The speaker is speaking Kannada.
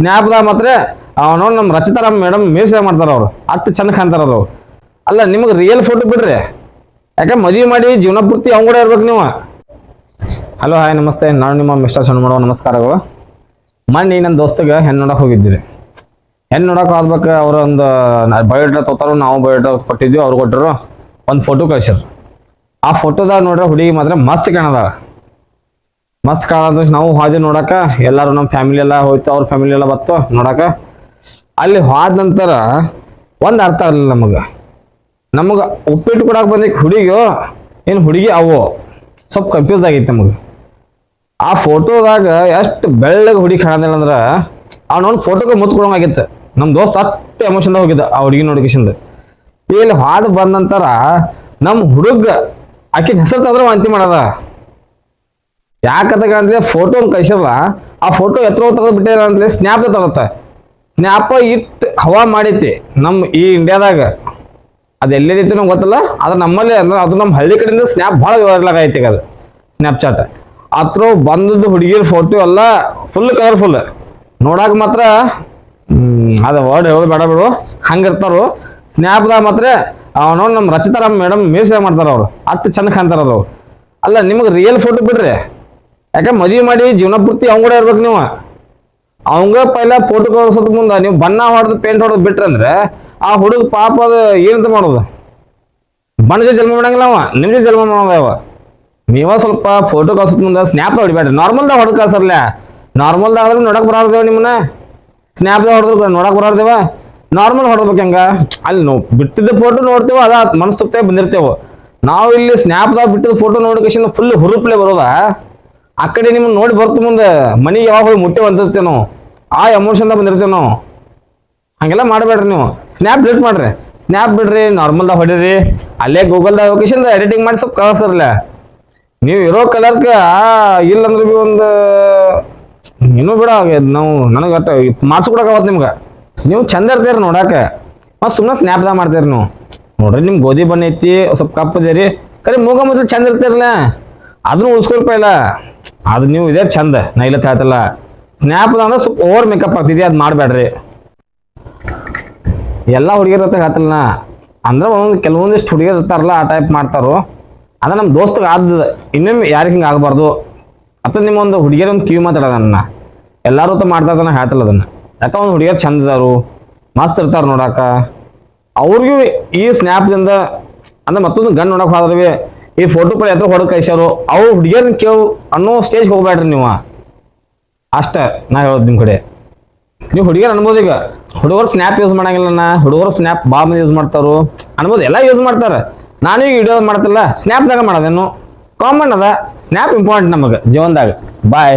ಸ್ನ್ಯಾಪ್ದಾಗ ಮಾತ್ರ ಅವನು ನಮ್ಮ ರಚಿತಾರಾಮ್ ಮೇಡಮ್ ಮೇಸ ಮಾಡ್ತಾರ ಅವ್ರು. ಅಷ್ಟು ಚೆಂದ ಕಾಣ್ತಾರ ಅವ್ರು. ಅಲ್ಲ, ನಿಮಗೆ ರಿಯಲ್ ಫೋಟೋ ಬಿಡ್ರಿ. ಯಾಕೆ ಮದುವೆ ಮಾಡಿ ಜೀವನ ಪೂರ್ತಿ ಅವ್ನ ಕೂಡ ಇರ್ಬೇಕು ನೀವು. ಹಲೋ ಹಾಯ್ ನಮಸ್ತೆ. ನಾನು ನಿಮ್ಮ ಮಿಸ್ಟರ್ ಸಣ್ಣ ಮಾಡುವ ನಮಸ್ಕಾರಗಳು. ಮೊನ್ನೆ ನನ್ನ ದೋಸ್ತಗೆ ಹೆಣ್ಣು ನೋಡಕ್ಕೆ ಹೋಗಿದ್ದೀವಿ ಹೆಣ್ಣು ನೋಡಕ್ಕೆ ಹೋಗ್ಬೇಕು ಅವರೊಂದು ಬಯೋಡೇಟಾ ತೊಗೊತಾರು ನಾವು ಬಯೋಡೇಟಾ ಕೊಟ್ಟಿದ್ವಿ, ಅವ್ರು ಕೊಟ್ಟರು ಒಂದು ಫೋಟೋ ಕಳ್ಸ್ಯಾರ. ಆ ಫೋಟೋದಾಗ ನೋಡ್ರೆ ಹುಡುಗಿ ಮಾತ್ರ ಮಸ್ತ್ ಕಾಣದ ಮಸ್ತ್ ಕಾಣ ನಾವು ಹೋದ್ವಿ ನೋಡಕ. ಎಲ್ಲಾರು ನಮ್ಮ ಫ್ಯಾಮಿಲಿ ಎಲ್ಲ ಹೋಯ್ತು, ಅವ್ರ ಫ್ಯಾಮಿಲಿ ಎಲ್ಲ ಬತ್ತು ನೋಡಕ. ಅಲ್ಲಿ ಹೋದ ನಂತರ ಒಂದು ಅರ್ಥ ಆಗಲಿಲ್ಲ ನಮಗ. ನಮಗ ಉಪ್ಪಿಟ್ಟು ಕೊಡಕ್ಕೆ ಬಂದಿಕ್ಕೆ ಹುಡುಗಿಯೋ, ಏನು ಹುಡುಗಿ ಅವು? ಸ್ವಲ್ಪ ಕನ್ಫ್ಯೂಸ್ ಆಗೈತೆ ನಮಗ. ಆ ಫೋಟೋದಾಗ ಎಷ್ಟು ಬೆಳ್ಳಗೆ ಹುಡುಗಿ ಕಾಣದಿಲ್ಲ ಅಂದ್ರೆ ಅವ್ನೊಂದು ಫೋಟೋಗೆ ಮುತ್ತು ಕೊಡೋಂಗಾಗಿತ್ತು ನಮ್ಮ ದೋಸ್ತ ಅಷ್ಟು ಎಮೋಷನ್ದಾಗ ಹೋಗಿದ್ದ ಆ ಹುಡುಗಿ ನೋಡಿಕೆಶಿಂದ. ಇಲ್ಲಿ ಹಾದ್ ಬಂದ ನಂತರ ನಮ್ಮ ಹುಡುಗ ಆಕಿನ ಹೆಸರು ತಂದ್ರೆ ವಾಂತಿ ಮಾಡದ. ಯಾಕಂತ ಅಂದ್ರೆ ಫೋಟೋ ಕಳಿಸಲ್ಲ ಆ ಫೋಟೋ ಎತ್ತರ ತೆಗೆದು ಬಿಟ್ಟಿರ ಅಂದ್ರೆ ಸ್ನ್ಯಾಪ್ ತಗತ್ತ. ಸ್ನ್ಯಾಪ ಇಟ್ಟು ಹವಾ ಮಾಡೈತಿ ನಮ್ಮ ಈ ಇಂಡಿಯಾದಾಗ ಅದು ಎಲ್ಲೇದೈತಿ ನಮ್ಗೆ ಗೊತ್ತಲ್ಲ ಅದ್ರ ನಮ್ಮಲ್ಲಿ ಅಂದ್ರೆ ಅದು ನಮ್ಮ ಹಳ್ಳಿ ಕಡೆಯಿಂದ ಸ್ನ್ಯಾಪ್ ಭಾಳ ವೈರಲ್ ಐತಿ ಅದು ಸ್ನ್ಯಾಪ್ಚಾಟ್ ಅತ್ರ ಬಂದದ್ದು ಹುಡುಗಿರ ಫೋಟೋ ಎಲ್ಲ ಫುಲ್ ಕಲರ್ಫುಲ್ ನೋಡಾಕ ಮಾತ್ರ ಅದು ವರ್ಡ್ ಹೇಳೋದು ಬೇಡ ಬಿಡು ಹಂಗಿರ್ತಾರು ಸ್ನ್ಯಾಪ್ದಾಗ ಮಾತ್ರ ನೋಡಿ ನಮ್ಮ ರಚಿತಾರಾಮ್ ಮೇಡಮ್ ಮೀಸ ಮಾಡ್ತಾರ ಅವ್ರು. ಅಷ್ಟು ಚಂದ ಕಾಣ್ತಾರ ಅವ್ರು. ಅಲ್ಲ, ನಿಮಗೆ ರಿಯಲ್ ಫೋಟೋ ಬಿಡ್ರಿ. ಯಾಕೆ ಮದುವೆ ಮಾಡಿ ಜೀವನ ಪೂರ್ತಿ ಕೂಡ ಇರ್ಬೇಕು ನೀವು? ಅವಂಗ ಪೈಲ ಫೋಟೋ ಕಳ್ಸೋದ್ ಮುಂದೆ ನೀವು ಬಣ್ಣ ಹೊಡೆದು ಪೇಂಟ್ ಹೊಡೆದು ಬಿಟ್ರಂದ್ರೆ ಆ ಹುಡುಗ ಪಾಪ ಅದು ಏನಂತ ಮಾಡೋದು? ಬಣ್ಣದ ಜನ್ಮ ಮಾಡಂಗಿಲ್ಲ ಅವ, ನಿಮ್ಗೆ ಜನ್ಮ ಮಾಡೋದ ಅವ. ನೀವ ಸ್ವಲ್ಪ ಫೋಟೋ ಕಳ್ಸೋದ್ ಮುಂದೆ ಸ್ನ್ಯಾಪ್ ಹೊಡಿಬೇಡ್ರಿ. ನಾರ್ಮಲ್ದಾಗ ಹೊಡೆದು ಕಳ್ಸರ್ಲ. ನಾರ್ಮಲ್ದಾಗ ಆದ್ರೆ ನೋಡಕ್ ಬರಾರ್ದೇವ ನಿಮ್ಮನ್ನ? ಸ್ನ್ಯಾಪ್ದಾಗ ಹೊಡೆದ್ರು ನೋಡಕ್ ಬರಾರ್ದೇವ ನಾರ್ಮಲ್ ಹೊಡ್ಬೇಕು ಹೆಂಗ? ಅಲ್ಲಿ ನೋ ಬಿಟ್ಟಿದ್ದ ಫೋಟೋ ನೋಡ್ತೇವ, ಅದ ಮನಸ್ಸು ಬಂದಿರ್ತೇವೆ. ನಾವು ಇಲ್ಲಿ ಸ್ನ್ಯಾಪ್ದಾಗ ಬಿಟ್ಟಿದ್ದ ಫೋಟೋ ನೋಡಿಕೇಶನ್ ಫುಲ್ ಹುರುಪ್ಲೆ ಬರೋದ? ಆ ಕಡೆ ನಿಮ್ಮನ್ನ ನೋಡಿ ಬರ್ತು ಮುಂದೆ ಮನೆಗೆ ಯಾವಾಗ ಹೋಗಿ ಮುಟ್ಟೆ ಅಂತಿರ್ತೇವೆ ನಾವು ಆ ಎಮೋಷನ್ದಾಗ ಬಂದಿರ್ತೇವೆ ನಾವು ಹಂಗೆಲ್ಲ ಮಾಡಬೇಡ್ರಿ ನೀವು. ಸ್ನ್ಯಾಪ್ ಡಿಲೀಟ್ ಮಾಡ್ರಿ. ಸ್ನ್ಯಾಪ್ ಬಿಡ್ರಿ ನಾರ್ಮಲ್ದಾಗ ಹೊಡೀರಿ. ಅಲ್ಲೇ ಗೂಗಲ್ದಾಗ ಲೊಕೇಶನ್ ಎಡಿಟಿಂಗ್ ಮಾಡಿ ಸ್ವಲ್ಪ ಕಳಿಸ್ರಲ್ಲ ನೀವು ಇರೋ ಕಲರ್ಕ ಇಲ್ಲಂದ್ರೆ ಬಿ ಒಂದು, ಇನ್ನೂ ಬಿಡ ನಾವು ನನಗೆ ಒಟ್ಟು ಮಾಡ್ಸ್ಕೊಡಕಾವತ್ತು ನಿಮ್ಗೆ. ನೀವು ಚಂದ ಇರ್ತೀರಿ ನೋಡಕ್ಕೆ. ಮತ್ತು ಸುಮ್ಮನೆ ಸ್ನ್ಯಾಪ್ದಾಗ ಮಾಡ್ತೀರಿ ನೀವು. ನೋಡ್ರಿ ನಿಮ್ಮ ಗೋಧಿ ಬಣ್ಣ ಐತಿ, ಸ್ವಲ್ಪ ಕಪ್ಪದೇರಿ ಕರೆ ಮೂಗ ಮೊದಲು ಚಂದ ಇರ್ತೀರಲ್ಲ ಅದನ್ನು ಉಳಿಸ್ಕೊಳ್ಪ ಇಲ್ಲ. ಅದು ನೀವು ಇದೇ ಚಂದ ನಾ ಇಲ್ಲ ಹೇಳ್ತಲ್ಲ ಸ್ನ್ಯಾಪ್ ಅಂದ್ರೆ ಸ್ವಲ್ಪ ಓವರ್ ಮೇಕಪ್ ಆಗ್ತಿದೆ, ಅದು ಮಾಡಬೇಡ್ರಿ. ಎಲ್ಲ ಹುಡುಗಿಯರ ಹತ್ರ ಹೇಳ್ತಲ್ಲ ಅಂದ್ರೆ ಒಂದೊಂದು ಕೆಲವೊಂದಿಷ್ಟು ಹುಡುಗಿಯರು ಇರ್ತಾರಲ್ಲ, ಆ ಟೈಪ್ ಮಾಡ್ತಾರೋ. ಅದ ನಮ್ಮ ದೋಸ್ತಿಗೆ ಆದ ಇನ್ನೊಮ್ಮೆ ಯಾರಿಗೆ ಹಿಂಗೆ ಆಗಬಾರ್ದು? ಅಥವಾ ನಿಮ್ಮ ಒಂದು ಹುಡುಗಿಯರ ಒಂದು ಕಿವಿ ಮಾತಾಡೋದ ನನ್ನ ಎಲ್ಲರೂ ತ ಮಾಡ್ತಾರ ಹೇಳ್ತಲ್ಲ ಅದನ್ನ. ಯಾಕೆ ಒಂದು ಹುಡುಗಿಯರು ಚಂದ ಇದಾರು, ಮಸ್ತ್ ಇರ್ತಾರ ನೋಡಾಕ. ಅವ್ರಿಗೂ ಈ ಸ್ನ್ಯಾಪ್ದಿಂದ ಅಂದ್ರೆ ಮತ್ತೊಂದು ಗನ್ ನೋಡಕ್ ಹೋದ್ರಿ ಈ ಫೋಟೋ ಕೂಡ ಎತ್ರ ಹೊಡೆದು ಕಳಿಸ್ಯಾರು ಅವ್ರು ಹುಡುಗಿಯರನ್ನ ಕೇಳು ಅನ್ನೋ ಸ್ಟೇಜ್ ಹೋಗ್ಬೇಡ್ರಿ ನೀವು. ಅಷ್ಟ ನಾ ಹೇಳೋದು ನಿಮ್ಮ ಕಡೆ. ನೀವು ಹುಡುಗಿಯರ್ ಅನ್ಬೋದು ಈಗ. ಹುಡುಗರು ಸ್ನ್ಯಾಪ್ ಯೂಸ್ ಮಾಡಂಗಿಲ್ಲ ಹುಡುಗರು ಸ್ನ್ಯಾಪ್ ಭಾಳ ಮಂದಿ ಯೂಸ್ ಮಾಡ್ತಾರು ಅನ್ಬೋದು ಎಲ್ಲ ಯೂಸ್ ಮಾಡ್ತಾರೆ. ನಾನು ಈಗ ವಿಡಿಯೋ ಮಾಡ್ತಿಲ್ಲ ಸ್ನ್ಯಾಪ್ದಾಗ ಮಾಡೋದೇನು? ಕಾಮನ್ ಅದ. ಸ್ನ್ಯಾಪ್ ಇಂಪಾರ್ಟೆಂಟ್ ನಮಗೆ, ಜೀವನದಾಗ. ಬಾಯ್